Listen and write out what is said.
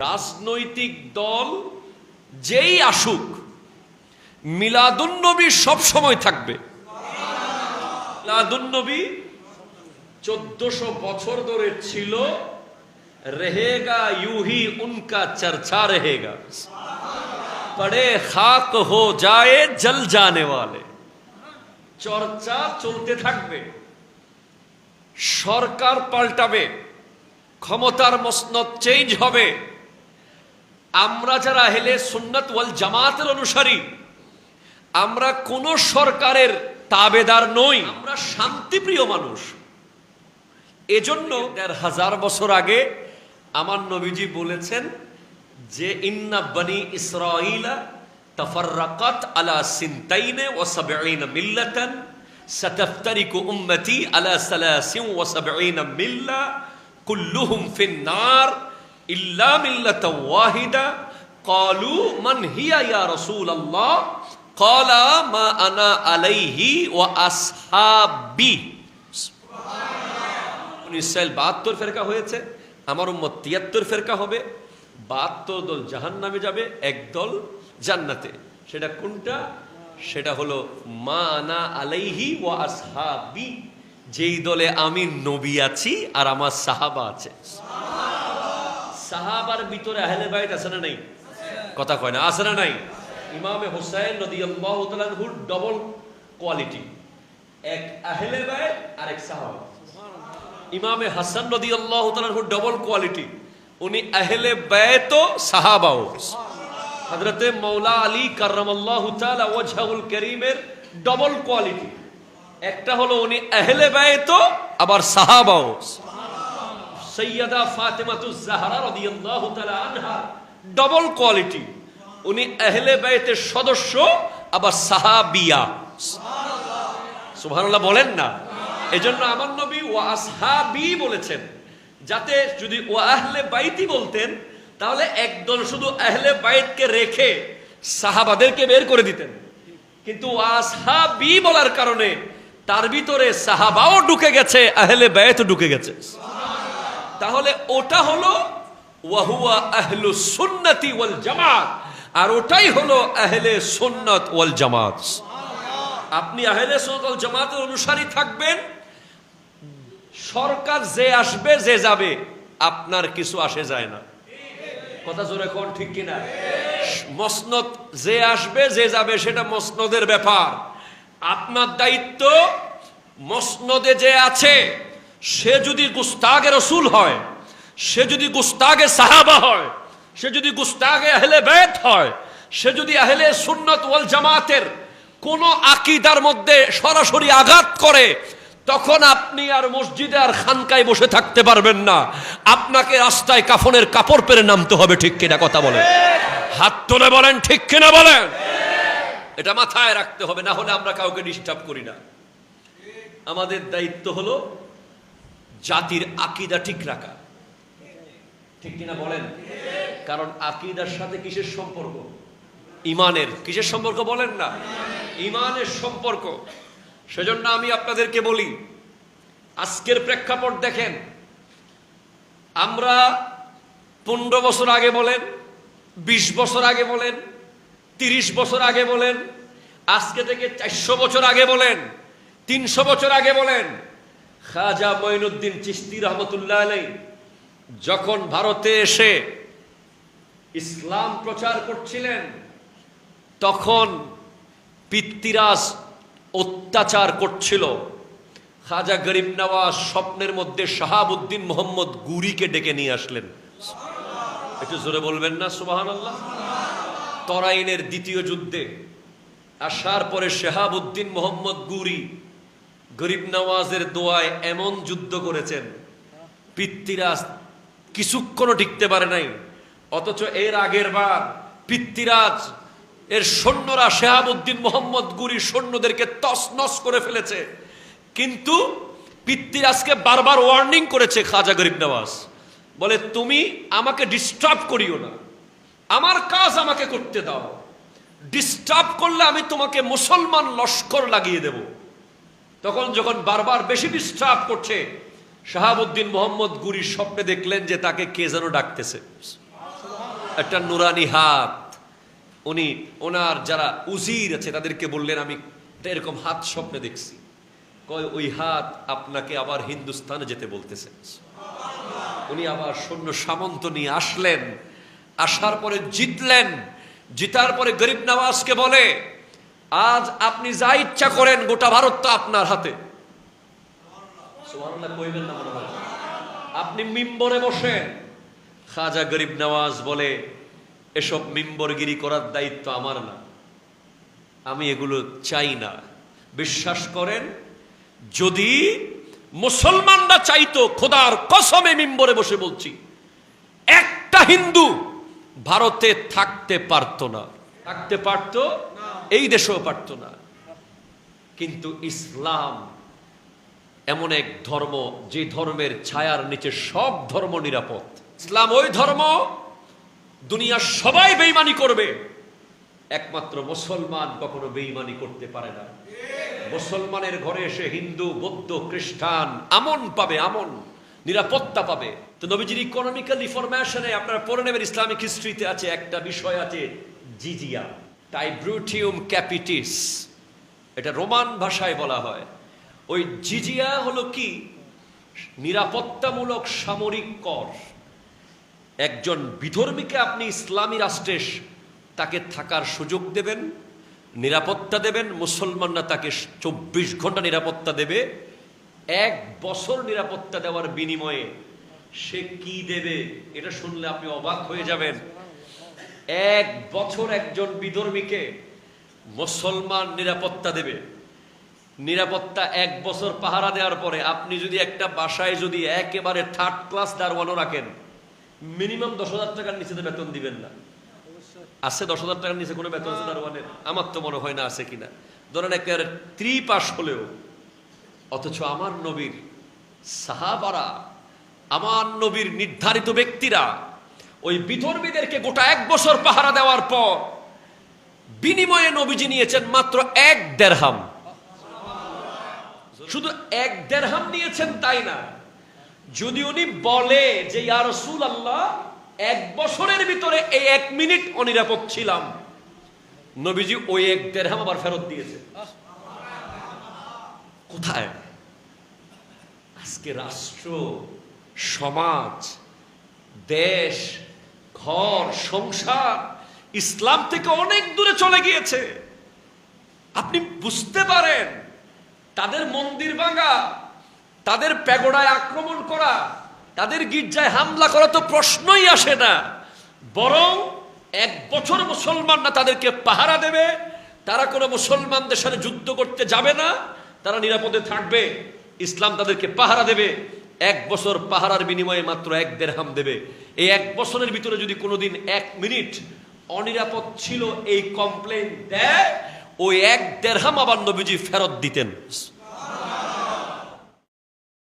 রাজনৈতিক দল যেই আসুক, মিলাদুন্নবী সবসময় থাকবে। মিলাদুন্নবী চোদ্দশো বছর ধরে ছিল। রেহেগা ইউহি উনকা চর্চা রেহেগা। পড়ে খাক হো যায় জল জানে वाले চর্চা চলতে থাকবে। সরকার পাল্টাবে। ক্ষমতার মসনদ চেঞ্জ হবে। আমরা যারা হেলে সুন্নত ওয়াল জামাতের অনুসারী, আমরা কোন সরকারের তাবেদার নই। আমরা শান্তিপ্রিয় মানুষ। এজন্য দেড় হাজার বছর আগে আমার নবীজি বলেছেন যে, ইন্না বনি ইসরাইলা তাফাররাকাত আলা সিনতাইনে ওয়া সাবঈনা মিল্লাতান সাতাফতারিকু উম্মতি আলা সালাসিন ওয়া সাবঈনা মিল্লা কুল্লুহুম ফিন নার। ইল্লা মিল্লাতান ওয়াহিদা। ক্বালু মান হিয়া ইয়া রাসূলুল্লাহ। ক্বালা মা আনা আলাইহি ওয়া আসহাবি। ইসরায়েল বাহাত্তর ফেরকা হয়েছে, আমার উম্মত তিয়াত্তর ফেরকা হবে। বাহাত্তর দল জাহান নামে যাবে একদল জান্নাতে। সেটা কোনটা? সেটা হলো মা আনা আলাইহি ওয়া আসহাবি। যেই দলে আমি নবী আছি আর আমার সাহাবা আছে। সাহাবার ভিতরে আহলে বাইত আছে না নাই? কথা কয় না, আছে না নাই? ইমামে হোসাইন নদী আল্লাহ তালাহুর ডবল কোয়ালিটি এক আহলে বাইত আর এক সাহাবা। ইমামে হাসান নদী আল্লাহ তালাহুর ডবল কোয়ালিটি উনি আহলে ব্যত সাহাবাও। হজরতে মৌলা আলী কার্রামাল্লাহ তাআলা ওয়াজহুল করিমের ডবল কোয়ালিটি একটা হলো উনি আহলে ব্যত আবার সাহাবাও। সৈয়দা ফাতেমাতুজ জাহরা রাদিয়াল্লাহু তাআলা আনহা। ডবল কোয়ালিটি উনি আহলে বাইতের সদস্য, আবার সাহাবিয়া। সুবহানাল্লাহ বলেন না। এজন্য আমার নবী ও আসহাবি বলেছেন। যাতে যদি ও আহলে বাইতি বলতেন, তাহলে একদল শুধু আহলে বাইতকে রেখে সাহাবাদেরকে বের করে দিতেন। কিন্তু আসহাবি বলার কারণে তার ভিতরে সাহাবাও ঢুকে গেছে, আহলে বাইত ঢুকে গেছে। তাহলে ওটা হলো ওয়াহুয়া আহলু সুন্নতি ওয়াল জামাত। আর ওটাই হলো আহলে সুন্নত ওয়াল জামাত। আপনি আহলে সুন্নত ওয়াল জামাতের অনুসারী থাকবেন। সরকার যে আসবে, যে যাবে, আপনার কিছু আসে যায় না। কথা জোরে কোন, ঠিক কিনা মসনদ যে আসবে, যে যাবে, সেটা মসনদের ব্যাপার। আপনার দায়িত্ব মসনদে যে আছে সে যদি গুস্তাগে রসুল হয়, সে যদি গুস্তাগে সাহাবা হয়, সে যদি গুস্তাগে আহলে বেত হয়, সে যদি আহলে সুন্নত ওয়াল জামাতের কোন আকিদার মধ্যে সরাসরি আঘাত করে, তখন আপনি আর মসজিদে আর খানকায় বসে থাকতে পারবেন না। আপনাকে রাস্তায় কাফনের কাপড় পেরে নামতে হবে, ঠিক কিনা কথা বলেন। হাত তুলে বলেন, ঠিক কিনা বলেন। এটা মাথায় রাখতে হবে, না হলে আমরা কাউকে ডিস্টার্ব করি না। আমাদের দায়িত্ব হলো জাতির আকিদা ঠিক রাখা। ঠিক কিনা বলেন? কারণ আকিদার সাথে কিসের সম্পর্ক? ইমানের। কিসের সম্পর্ক বলেন না? ইমানের সম্পর্ক। সেজন্য আমি আপনাদেরকে বলি, আজকের প্রেক্ষাপট দেখেন, আমরা পনেরো বছর আগে বলেন ২০ বছর আগে বলেন ৩০ বছর আগে বলেন, আজকে থেকে চারশো বছর আগে বলেন, তিনশো বছর আগে বলেন খাজা মঈনুদ্দিন চিস্তি রহমতুল্লাহ আলাই যখন ভারতে এসে ইসলাম প্রচার করছিলেন, তখন পিতৃরাজ অত্যাচার করছিল। খাজা গরিব নওয়াজ স্বপ্নের মধ্যে শাহাবুদ্দিন মোহাম্মদ গুরিকে ডেকে নিয়ে আসলেন। একটু জোরে বলবেন না সুবাহান আল্লাহ তরাইনের দ্বিতীয় যুদ্ধে আসার পরে শেহাবুদ্দিন মোহাম্মদ গুরি গরিব নওয়াজের দোয়ায় এমন যুদ্ধ করেছেন পিতৃরাজ কিছুক্ষণও টিকতে পারে নাই, অথচ এর আগের বার পিতৃরাজ, এর সৈন্যরা শেহাবুদ্দিন মোহাম্মদ গুরি সৈন্যদেরকে তসনস করে ফেলেছে। কিন্তু পিতৃরাজকে বারবার ওয়ার্নিং করেছে খাজা গরিব নওয়াজ, বলে, তুমি আমাকে ডিস্টার্ব করিও না, আমার কাজ আমাকে করতে দাও ডিস্টার্ব করলে আমি তোমাকে মুসলমান লস্কর লাগিয়ে দেব। তখন যখন বারবার বেশি ডিস্টার্ব করছে, শাহাবুদ্দিন মোহাম্মদ গুরির স্বপ্নে দেখলেন যে তাকে কে যেন ডাকতেছে। একটা নুরানি হাত। উনি, ওনার যারা উজির আছে, তাদেরকে বললেন, আমি এরকম হাত স্বপ্নে দেখছি। কয়, ওই হাত আপনাকে আবার হিন্দুস্তানে যেতে বলতেছে। উনি আবার সৈন্য সামন্ত নিয়ে আসলেন। আসার পরে জিতলেন। জিতার পরে গরিব নওয়াজকে বলে আজ আপনি যা ইচ্ছা করেন, গোটা ভারত তো আপনার হাতে। না আপনি মিম্বরে বসেন। খাজা গরিব নওয়াজ বলে, এসব মিম্বরগিরি করার দায়িত্ব আমার না। আমি এগুলো চাই না। বিশ্বাস করেন, যদি মুসলমানরা চাইতো, খোদার কসমে মিম্বরে বসে বলছি, একটা হিন্দু ভারতে থাকতে পারতো না। থাকতে পারতো? এই দেশেও পারতো না। কিন্তু ইসলাম এমন এক ধর্ম, যে ধর্মের ছায়ার নিচে সব ধর্ম নিরাপদ। ইসলাম ওই ধর্ম দুনিয়ার সবাই বেইমানি করবে। একমাত্র মুসলমান কখনো বেইমানি করতে পারে না। মুসলমানের ঘরে এসে হিন্দু, বৌদ্ধ, খ্রিস্টান আমন পাবে, আমন নিরাপত্তা পাবে। তো নবীজির ইকোনমিক্যাল ইনফরমেশনে আপনারা পড়ে নেবেন, ইসলামিক হিস্ট্রিতে আছে একটা বিষয় আছে, জিজিয়া। টাইব্রুটিউম ক্যাপিটিস এটা রোমান ভাষায় বলা হয়। ওই জিজিয়া হলো কি? নিরাপত্তামূলক সামরিক কর। একজন বিধর্মীকে আপনি ইসলামী রাষ্ট্রে তাকে থাকার সুযোগ দেবেন, নিরাপত্তা দেবেন, মুসলমানরা তাকে চব্বিশ ঘণ্টা নিরাপত্তা দেবে। এক বছর নিরাপত্তা দেওয়ার বিনিময়ে সে কি দেবে, এটা শুনলে আপনি অবাক হয়ে যাবেন। এক বছর একজন বিধর্মীকে মুসলমান নিরাপত্তা দেবে। নিরাপত্তা এক বছর পাহারা দেওয়ার পরে আপনি যদি একটা বাসায় যদি একেবারে থার্ড ক্লাস দারওয়ানও রাখেন মিনিমাম দশ হাজার টাকার নিচে তো বেতন দিবেন না। আছে দশ হাজার টাকার নিচে কোনো বেতন আছে দারোয়ানের? আমার তো মনে হয় না আছে কিনা। ধরেন একেবারে ত্রি পাস হলেও, অথচ আমার নবীর সাহাবারা, আমার নবীর নির্ধারিত ব্যক্তিরা ওই বিধর্মীদেরকে গোটা এক বছর পাহারা দেওয়ার পর বিনিময়ে নবীজি নিয়েছেন মাত্র এক দেড়হাম। শুধু এক দেড়হাম নিয়েছেন তাই না? যদি উনি বলে যে, ইয়া রসুল আল্লাহ এক বছরের ভিতরে এই এক মিনিট অনিরাপদ ছিলাম। নবীজি ওই এক দেড়হাম আবার ফেরত দিয়েছে কোথায়? আজকে রাষ্ট্র, সমাজ, দেশ ঘর, সংসার, ইসলাম থেকে অনেক দূরে চলে গিয়েছে। আপনি বুঝতে পারেন, তাদের মন্দির ভাঙা, তাদের প্যাগোডায় আক্রমণ করা, তাদের গির্জায় হামলা করা তো প্রশ্নই আসে না। বরং এক বছর মুসলমানরা তাদেরকে পাহারা দেবে, তারা কোনো মুসলমানদের সাথে যুদ্ধ করতে যাবে না, তারা নিরাপদে থাকবে, ইসলাম তাদেরকে পাহারা দেবে। এক বছর পাহারার বিনিময়ে মাত্র এক দেড়হাম দেবে। এই এক বছরের ভিতরে যদি কোনোদিন এক মিনিট অনিরাপদ ছিল এই কমপ্লেন দেয়, ওই এক দেড়হাম আবার নবীজি ফেরত দিতেন।